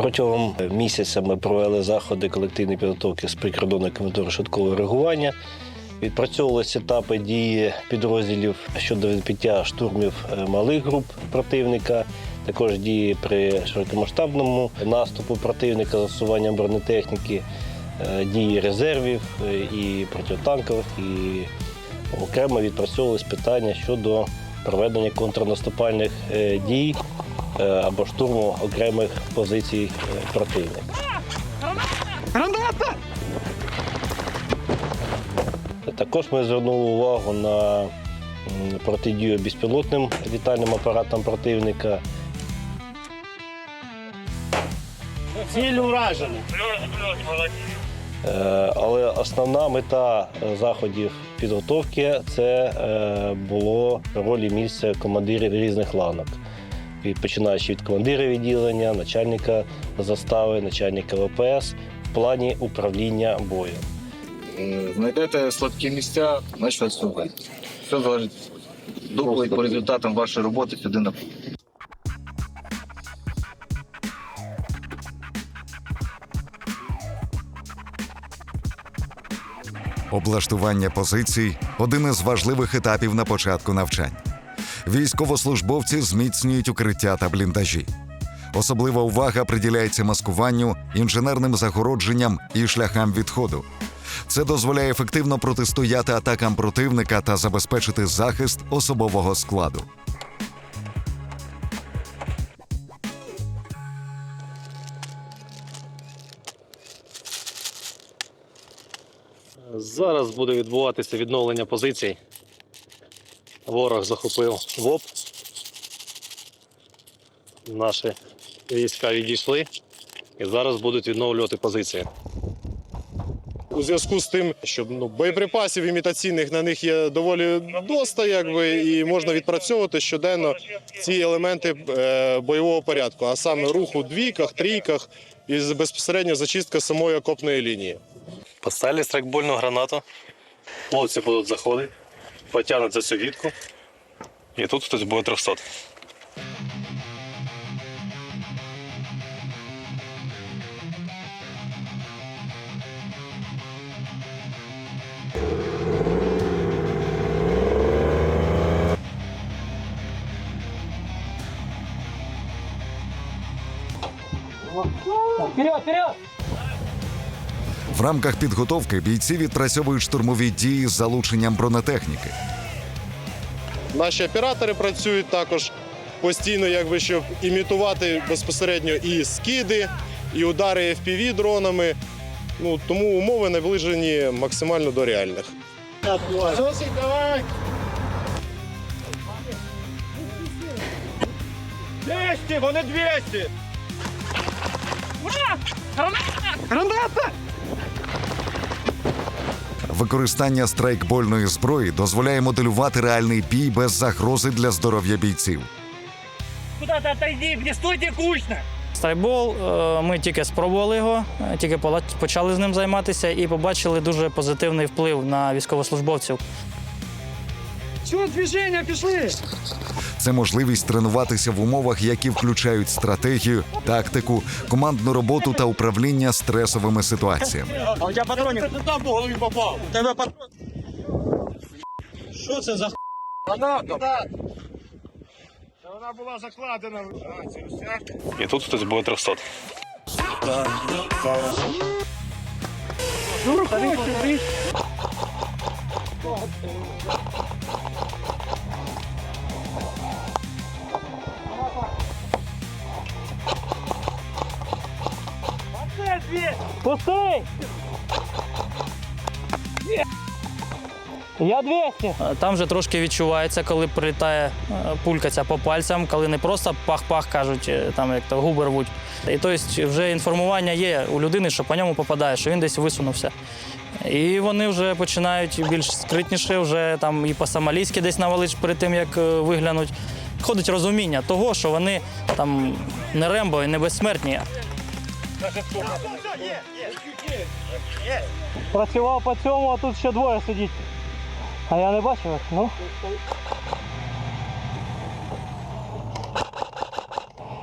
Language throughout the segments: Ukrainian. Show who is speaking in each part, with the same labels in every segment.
Speaker 1: Протягом місяця ми провели заходи колективної підготовки з прикордонної комендатури швидкого реагування. Відпрацьовувалися етапи дії підрозділів щодо відбиття штурмів е, малих груп противника, також дії при широкомасштабному наступу противника, застосуванням бронетехніки, е, дії резервів е, і протитанкових, і окремо відпрацьовувалися питання щодо проведення контрнаступальних е, дій е, або штурму окремих позицій е, противника. Також ми звернули увагу на протидію безпілотним літальним апаратам противника.
Speaker 2: Ціль уражена.
Speaker 1: Е, Але основна мета е, заходів підготовки це е, було ролі місця командирів різних ланок. Починаючи від командира відділення, начальника застави, начальника ВПС в плані управління бою.
Speaker 3: Е, Знайдете слабкі місця, значить відступайте. Все залежить духу і по результатам вашої роботи сюди на
Speaker 4: Облаштування позицій один із важливих етапів на початку навчань. Військовослужбовці зміцнюють укриття та бліндажі. Особлива увага приділяється маскуванню, інженерним загородженням і шляхам відходу. Це дозволяє ефективно протистояти атакам противника та забезпечити захист особового складу.
Speaker 2: Зараз буде відбуватися відновлення позицій. Ворог захопив ВОП. Наші війська відійшли і зараз будуть відновлювати позиції.
Speaker 5: у зв'язку з тим, що ну, боєприпасів імітаційних на них є доволі доста, якби, і можна відпрацьовувати щоденно ці елементи е, бойового порядку, а саме рух у двійках, трійках і безпосередньо зачистка самої окопної лінії.
Speaker 2: Поставили страйкбольну гранату. Хлопці будуть заходити, потягнуть за цю вітку. І тут хтось буде 300.
Speaker 4: В рамках підготовки бійці відпрацьовують штурмові дії з залученням бронетехніки.
Speaker 5: Наші оператори працюють також постійно, якби, щоб імітувати безпосередньо і скиди, і удари FPV дронами. Ну, тому умови наближені максимально до реальних.
Speaker 4: Використання страйкбольної зброї дозволяє моделювати реальний бій без загрози для здоров'я бійців.
Speaker 6: Куда-то отойди, не стойте кучно!
Speaker 7: Страйкбол, е, ми тільки спробували його, тільки пола- почали з ним займатися і побачили дуже позитивний вплив на військовослужбовців.
Speaker 6: Все, движення пішли!
Speaker 4: Це можливість тренуватися в умовах, які включають стратегію, тактику, командну роботу та управління стресовими ситуаціями.
Speaker 6: А у тебе патронів? Ти там по голові попав. У тебе патрон. Що це за х**? Граната! Вона була закладена.
Speaker 2: І тут хтось буде 300.
Speaker 6: Пусти! Я 200.
Speaker 7: Е, Там вже трошки відчувається, коли прилітає е, пулька ця по пальцям, коли не просто пах-пах кажуть, е, там як то губи рвуть. І тобто вже інформування є у людини, що по ньому попадає, що він десь висунувся. І вони вже починають більш скритніше, вже там і по-самалійськи десь навалить перед тим, як виглянуть. Ходить розуміння того, що вони там не рембо і не безсмертні,
Speaker 6: Працював по цьому, а тут ще двоє сидіть. А я не бачив їх, ну.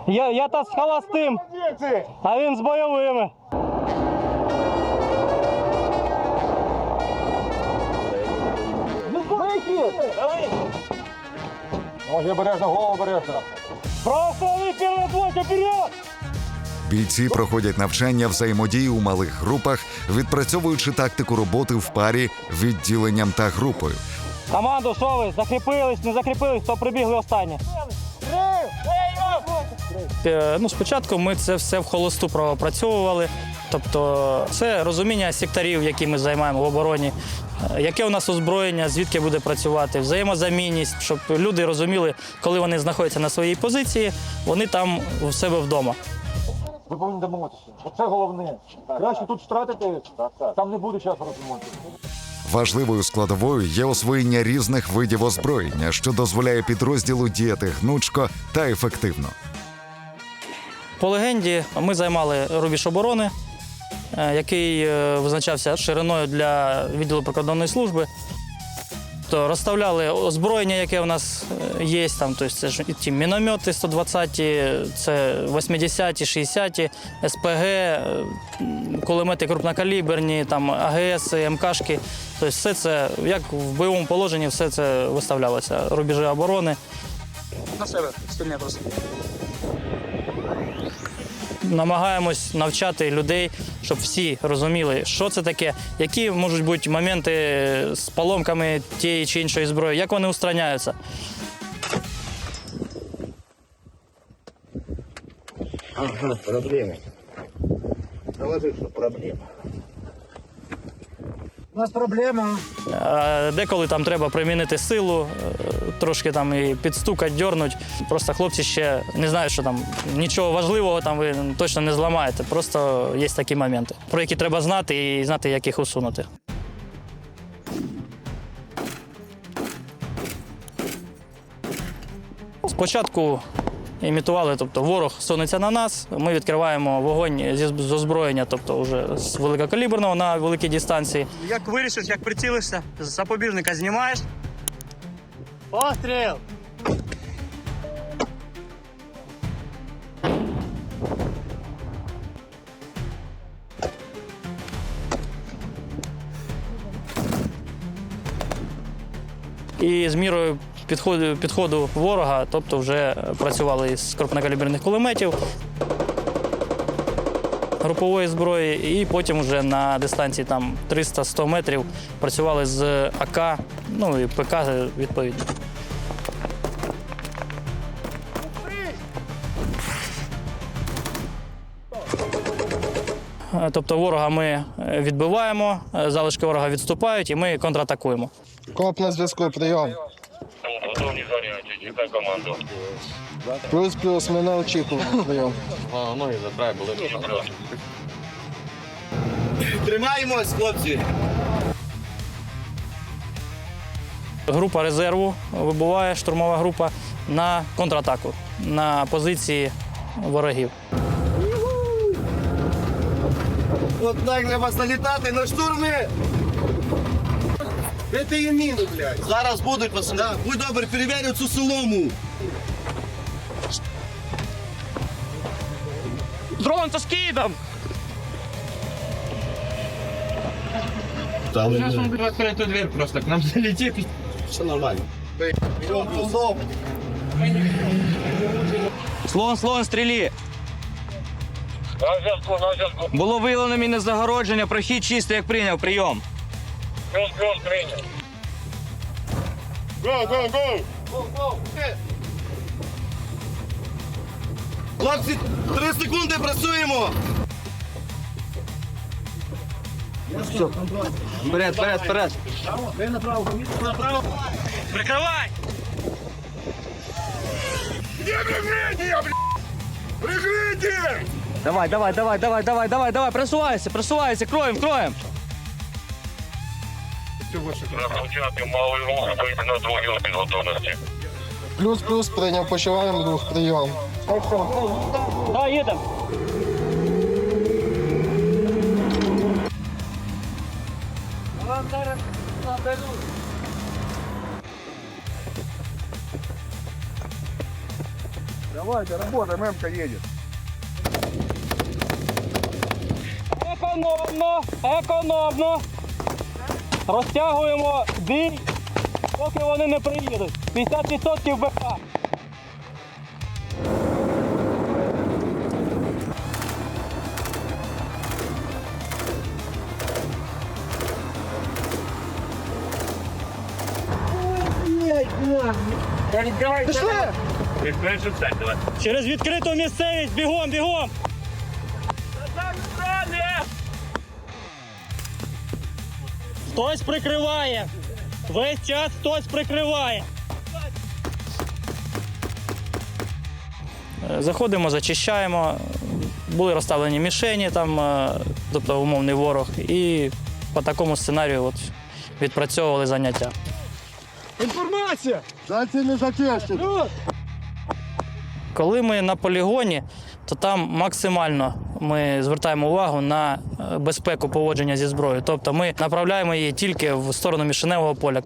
Speaker 7: Я, я та з холостим, а він з бойовими.
Speaker 6: Може, обережно, голову обережно.
Speaker 7: Православний переводь, вперед!
Speaker 4: Бійці проходять навчання взаємодії у малих групах, відпрацьовуючи тактику роботи в парі відділенням та групою.
Speaker 7: Команду, що ви? Закріпились, не закріпились, то прибігли останні. Е, Ну, спочатку ми це все в холосту пропрацьовували. Тобто це розуміння секторів, які ми займаємо в обороні, е, яке у нас озброєння, звідки буде працювати, взаємозамінність, щоб люди розуміли, коли вони знаходяться на своїй позиції, вони там у себе вдома.
Speaker 6: Ви повинні домовитися. Оце головне. Краще тут втратити, там не буде часу ремонту.
Speaker 4: Важливою складовою є освоєння різних видів озброєння, що дозволяє підрозділу діяти гнучко та ефективно.
Speaker 7: По легенді ми займали рубіж оборони, е, який е, визначався шириною для відділу прикордонної служби. То розставляли озброєння, яке у нас е, є. Там, тобто це ж ті міномети 120, це 80-ті, 60-ті, СПГ, кулемети крупнокаліберні, там АГС, МКшки. Тобто все це, як в бойовому положенні, все це виставлялося. Рубежі оборони. На себе просто. намагаємось навчати людей, щоб всі розуміли, що це таке, які можуть бути моменти з поломками тієї чи іншої зброї, як вони устраняються.
Speaker 6: Проблеми. Доложи, що проблема. У нас проблема.
Speaker 7: Деколи там треба примінити силу, е, трошки там і підстукати, дьорнуть. Просто хлопці ще не знають, що там нічого важливого там ви точно не зламаєте. Просто є такі моменти, про які треба знати і знати, як їх усунути. Спочатку імітували, тобто ворог сунеться на нас, ми відкриваємо вогонь зі з озброєння, тобто вже з великокаліберного на великій дистанції. Як вирішиш, як прицілишся, з запобіжника знімаєш. Постріл! І з мірою підходу, підходу ворога, тобто вже працювали з крупнокаліберних кулеметів, групової зброї, і потім вже на дистанції там 300-100 метрів працювали з АК, ну і ПК відповідно. Тобто ворога ми відбиваємо, залишки ворога відступають і ми контратакуємо.
Speaker 8: Коп на зв'язку, прийом.
Speaker 9: Команду.
Speaker 8: Плюс-плюс, ми на очікуванні, прийом.
Speaker 9: Ну і забрай, були.
Speaker 3: Тримаємось, хлопці!
Speaker 7: Група резерву вибуває штурмова група на контратаку на позиції ворогів.
Speaker 3: От так треба залітати на штурми! Де ти її блядь? Зараз будуть, пацани. Да, будь добре, перевірю цю солому.
Speaker 7: Дрон со скидом!
Speaker 9: Открой дверь просто, к нам залетит.
Speaker 3: Все нормально. Берем.
Speaker 10: Слон, слон, стрілі.
Speaker 9: На зв'язку, на зв'язку.
Speaker 10: Було виявлено мінне загородження, прохід чистий, як прийняв, прийом.
Speaker 9: Плюс, плюс, прийняв.
Speaker 3: Хлопці, три секунди працюємо.
Speaker 10: Вперед, вперед, вперед.
Speaker 7: Прикривай!
Speaker 10: Давай, давай, давай, давай, давай, давай, давай, просувайся, просувайся, кроєм, кроєм.
Speaker 9: Розпочати малий рух, вийти на другий підготовності.
Speaker 8: Плюс-плюс, прийняв, почуваємо рух, прийом.
Speaker 7: Да, їдемо.
Speaker 6: Давайте, работаем, Мемка едет.
Speaker 7: Економно, економно. Розтягуємо бій, поки вони не приїдуть. 50% БК. Через відкриту місцевість, бігом, бігом! Хтось прикриває. Весь час хтось прикриває. Е, Заходимо, зачищаємо. Були розставлені мішені, там, е, тобто умовний ворог, і по такому сценарію от, відпрацьовували заняття.
Speaker 6: Информация!
Speaker 8: Дайте не затещить.
Speaker 7: Коли ми на полігоні, то там максимально ми звертаємо увагу на е, безпеку поводження зі зброєю. Тобто ми направляємо її тільки в сторону мішеневого поля.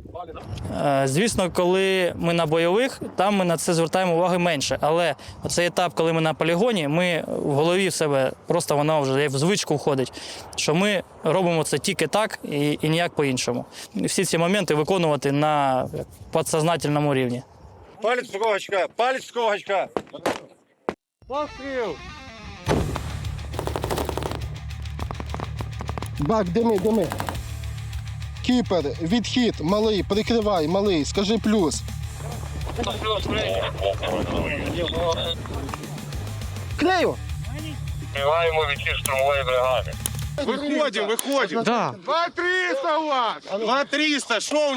Speaker 7: Е, Звісно, коли ми на бойових, там ми на це звертаємо уваги менше. Але цей етап, коли ми на полігоні, ми в голові в себе просто воно вже в звичку входить, що ми робимо це тільки так і, і ніяк по-іншому. Всі ці моменти виконувати на підсознательному рівні.
Speaker 6: Палец когочка, палец когочка.
Speaker 8: Бак, дими, дими. Кіпер, відхід, малий, прикривай, малий, скажи плюс. Клею!
Speaker 9: Співаємо відхід штурмової бригади.
Speaker 6: Выходим, выходим.
Speaker 10: Да.
Speaker 6: 2-300 у вас! 2-300, что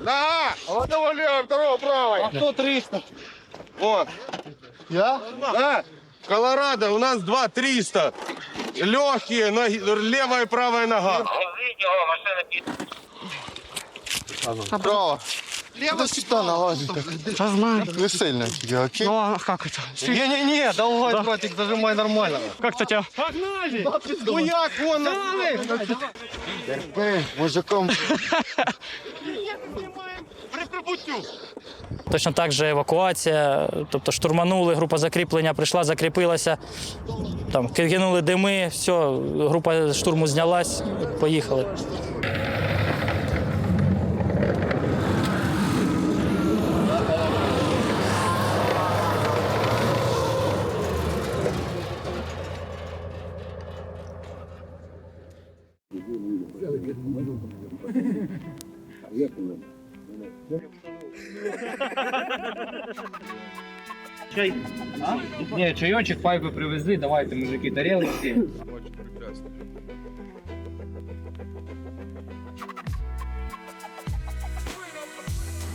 Speaker 6: у! Одного левого, второго правого. А кто 300? О,
Speaker 8: Я?
Speaker 6: да? Колорадо, у нас 2-300. Легкие, ноги, левая и правая нога.
Speaker 8: Право. Лево сюда наложить.
Speaker 10: Я знаю.
Speaker 8: Не сильно. Окей.
Speaker 10: Ну а как это?
Speaker 6: Не-не-не, долгой братик, зажимай нормально.
Speaker 10: Как-то тебя.
Speaker 6: Ну як вон?
Speaker 8: Эй, мужиком.
Speaker 7: Точно так же евакуація, тобто штурманули, група закріплення прийшла, закріпилася, там кинули дими, все, група штурму знялась, поїхали.
Speaker 10: Не, чайочек, пайпы привезли, давайте, мужики, тарелочки.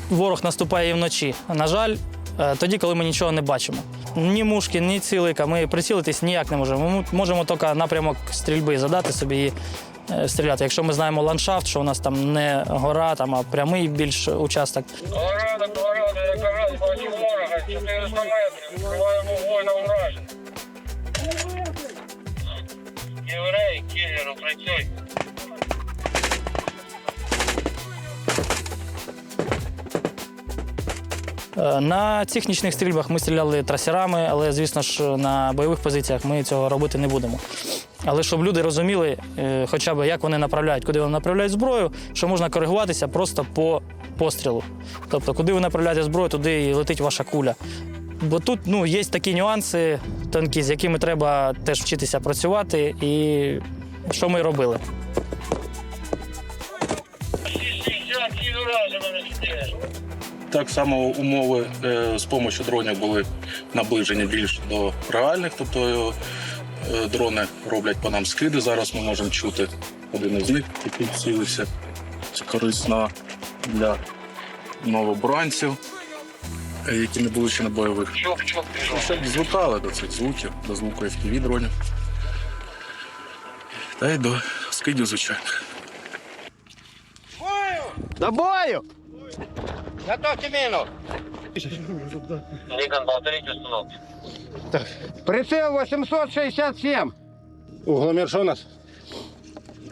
Speaker 7: Ворог наступає і вночі. На жаль, е, тоді, коли ми нічого не бачимо. Ні мушки, ні цілика, ми прицілитись ніяк не можемо. Ми можемо тільки напрямок стрільби задати собі і е, стріляти. Якщо ми знаємо ландшафт, що у нас там не гора, там, а прямий більш участок,
Speaker 9: Колорадо, Колорадо, 400 метрів, відкриваємо вогонь на враження. Єврей.
Speaker 7: Е, На цих нічних стрільбах ми стріляли трасерами, але, звісно ж, на бойових позиціях ми цього робити не будемо. Але щоб люди розуміли, е, хоча б як вони направляють, куди вони направляють зброю, що можна коригуватися просто по пострілу. Тобто, куди ви направляєте зброю, туди і летить ваша куля. Бо тут ну, є такі нюанси тонкі, з якими треба теж вчитися працювати, і що ми робили.
Speaker 9: 60 кілерів за мене сидять.
Speaker 2: Так само умови е, з допомогою дронів були наближені більш до реальних, тобто е, дрони роблять по нам скиди. Зараз ми можемо чути один із них, який цілився. Це корисно для новобранців, е, які не були ще на бойових. Щоб звикали до цих звуків, до звуку FPV дронів. Та й до скидів звичайних.
Speaker 6: До бою! Готовьте мину!
Speaker 9: Никон, повторите установку.
Speaker 6: Прицел 867.
Speaker 8: Угломір що у нас?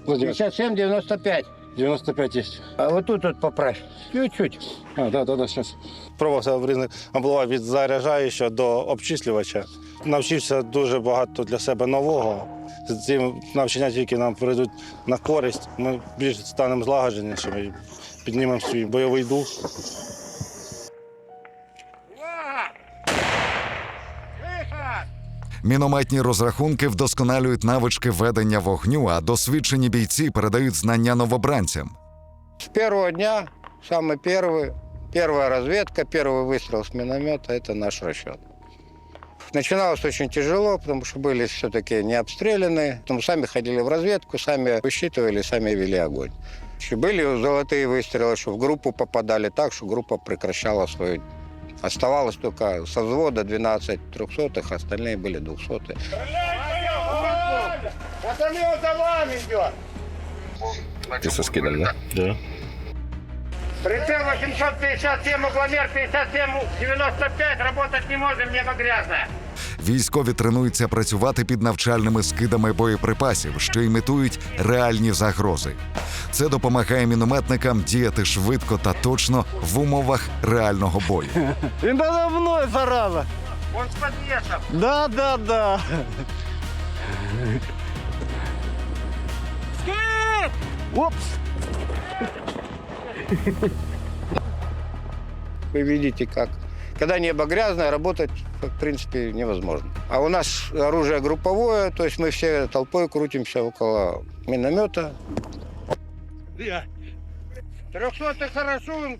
Speaker 6: 57-95.
Speaker 11: 95 есть.
Speaker 6: А вот тут вот поправь. Чуть-чуть.
Speaker 11: А, да, да, да, сейчас. Пробувався в різних амплуа від заряджаючого до обчислювача. Навчився дуже багато для себе нового. Ці навчання тільки нам прийдуть на користь. Ми більше станемо злагодженішими піднімемо свій бойовий дух.
Speaker 4: Мінометні розрахунки вдосконалюють навички ведення вогню, а досвідчені бійці передають знання новобранцям.
Speaker 6: С первого дня, самый первый, первая разведка, первый выстрел с миномета – это наш расчет. Начиналось очень тяжело, потому что были все-таки не обстреляны. Потом сами ходили в разведку, сами высчитывали, сами вели огонь. Еще были золотые выстрелы, что в группу попадали так, что группа прекращала свою... Оставалось только со взвода 12 трехсотых, остальные были двухсотые. Батальон за вами идет!
Speaker 3: Ты со скидом, да?
Speaker 1: Да.
Speaker 6: Прицел 857, угломер 57, 95, работать не можем, небо грязное.
Speaker 4: Військові тренуються працювати під навчальними скидами боєприпасів, що імітують реальні загрози. Це допомагає мінометникам діяти швидко та точно в умовах реального бою.
Speaker 10: Він надо мною, зараза.
Speaker 6: Он с подвесом.
Speaker 10: Да, да, да. Опс.
Speaker 6: Вы видите, как. Когда небо грязное, работать, в принципе, невозможно. А у нас оружие групповое, то есть мы все толпой крутимся около миномета. Трехсотый хорошо.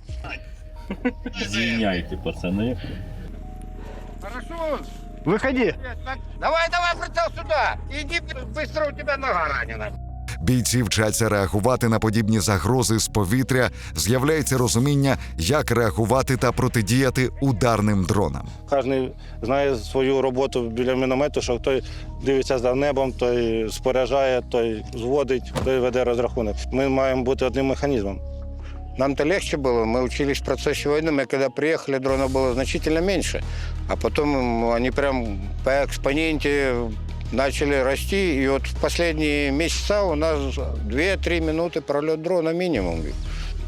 Speaker 1: Звиняйте, пацани.
Speaker 6: Хорошо.
Speaker 10: Виходи.
Speaker 6: Давай, давай, прицел сюда. Иди, быстро у тебя нога ранена.
Speaker 4: Бійці вчаться реагувати на подібні загрози з повітря, з'являється розуміння, як реагувати та протидіяти ударним дронам.
Speaker 11: Кожен знає свою роботу біля міномету, що той дивиться за небом, той споряджає, той зводить, той веде розрахунок. Ми маємо бути одним механізмом.
Speaker 6: Нам-то легче было, мы учились в процессе войны, мы когда приехали, дронов было значительно меньше. А потом м, они прям по экспоненте начали расти, и вот в последние месяца у нас 2-3 минуты пролет дрона минимум.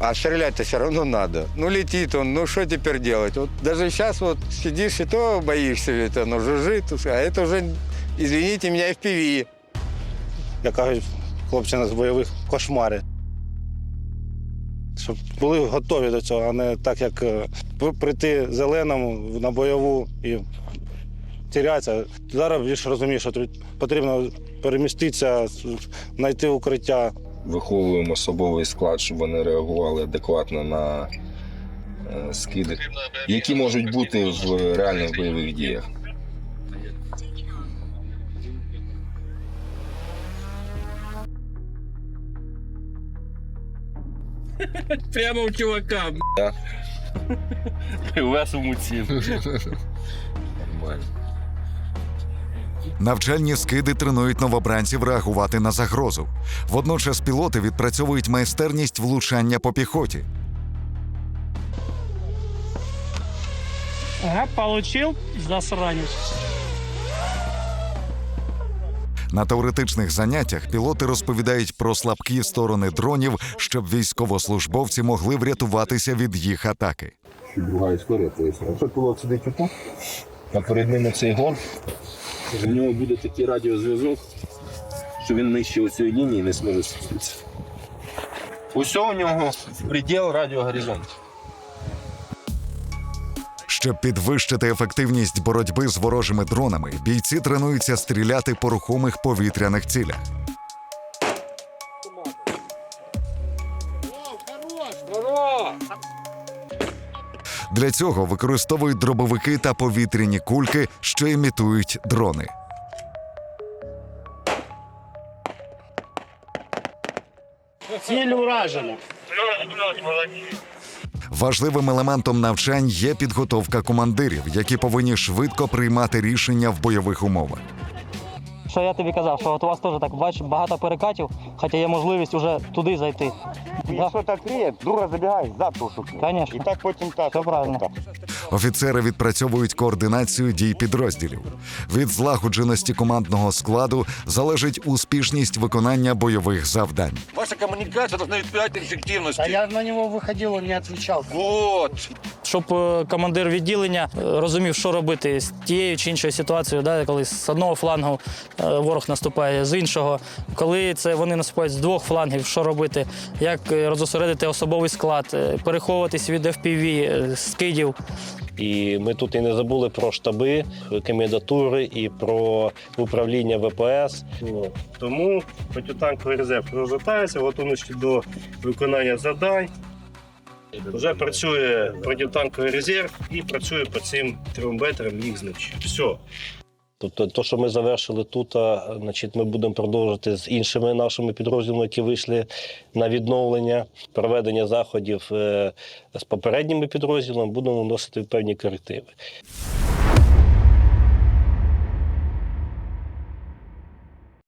Speaker 6: А стрелять-то все равно надо. Ну, летит он, ну, что теперь делать? Вот даже сейчас вот сидишь и то боишься, ведь оно жужжит, а это уже, извините меня, FPV.
Speaker 11: як кажуть хлопчина з бойових кошмари. Щоб були готові до цього, а не так, як е, прийти зеленому на бойову і тірятися. Зараз більш розумієш, що тут потрібно переміститися, знайти укриття.
Speaker 3: Виховуємо особовий склад, щоб вони реагували адекватно на е, скиди, які можуть бути в реальних бойових діях.
Speaker 10: Прямо у чувака.
Speaker 1: Весому ці.
Speaker 3: Нормально.
Speaker 4: Навчальні скиди тренують новобранців реагувати на загрозу. Водночас пілоти відпрацьовують майстерність влучання по піхоті.
Speaker 7: Ага, получив, засранець.
Speaker 4: На теоретичних заняттях пілоти розповідають про слабкі сторони дронів, щоб військовослужбовці могли врятуватися від їх атаки.
Speaker 3: Друга історія пояснює. Якщо пілот сидить отут, а перед ним цей гон, в нього буде такий радіозв'язок, що він нижче цієї лінії не зможе спуститися. Усього у нього приділ радіогоризонту.
Speaker 4: Щоб підвищити ефективність боротьби з ворожими дронами, бійці тренуються стріляти по рухомих повітряних цілях. Для цього використовують дробовики та повітряні кульки, що імітують дрони.
Speaker 7: Ціль уражена.
Speaker 4: Важливим елементом навчань є підготовка командирів, які повинні швидко приймати рішення в бойових умовах.
Speaker 7: що я тобі казав, що от у вас теж так бачиш багато перекатів, хоча є можливість уже туди зайти. Якщо
Speaker 6: Що так клеє, дура забігає, завтра шукає.
Speaker 7: Конечно.
Speaker 6: так потім так.
Speaker 7: Все правильно.
Speaker 4: Офіцери відпрацьовують координацію дій підрозділів. Від злагодженості командного складу залежить успішність виконання бойових завдань.
Speaker 12: Ваша коммуникация должна відповідати ефективності.
Speaker 6: А я на нього виходив, він не відповідав.
Speaker 12: Вот.
Speaker 7: Щоб е, командир відділення е, розумів, що робити з тією чи іншою ситуацією, да, коли з одного флангу е, ворог наступає, з іншого, коли це вони наступають з двох флангів, що робити, як розосередити особовий склад, переховуватись від FPV, скидів.
Speaker 1: І ми тут і не забули про штаби, комендатури і про управління ВПС. Тому протитанковий резерв розвертається, готовності до виконання завдань. Вже працює протитанковий резерв і працює по цим трьом метрам їх значить. Все. Тобто, то, що ми завершили тут, а, значить, ми будемо продовжувати з іншими нашими підрозділами, які вийшли на відновлення, проведення заходів е, з попередніми підрозділами, будемо вносити певні корективи.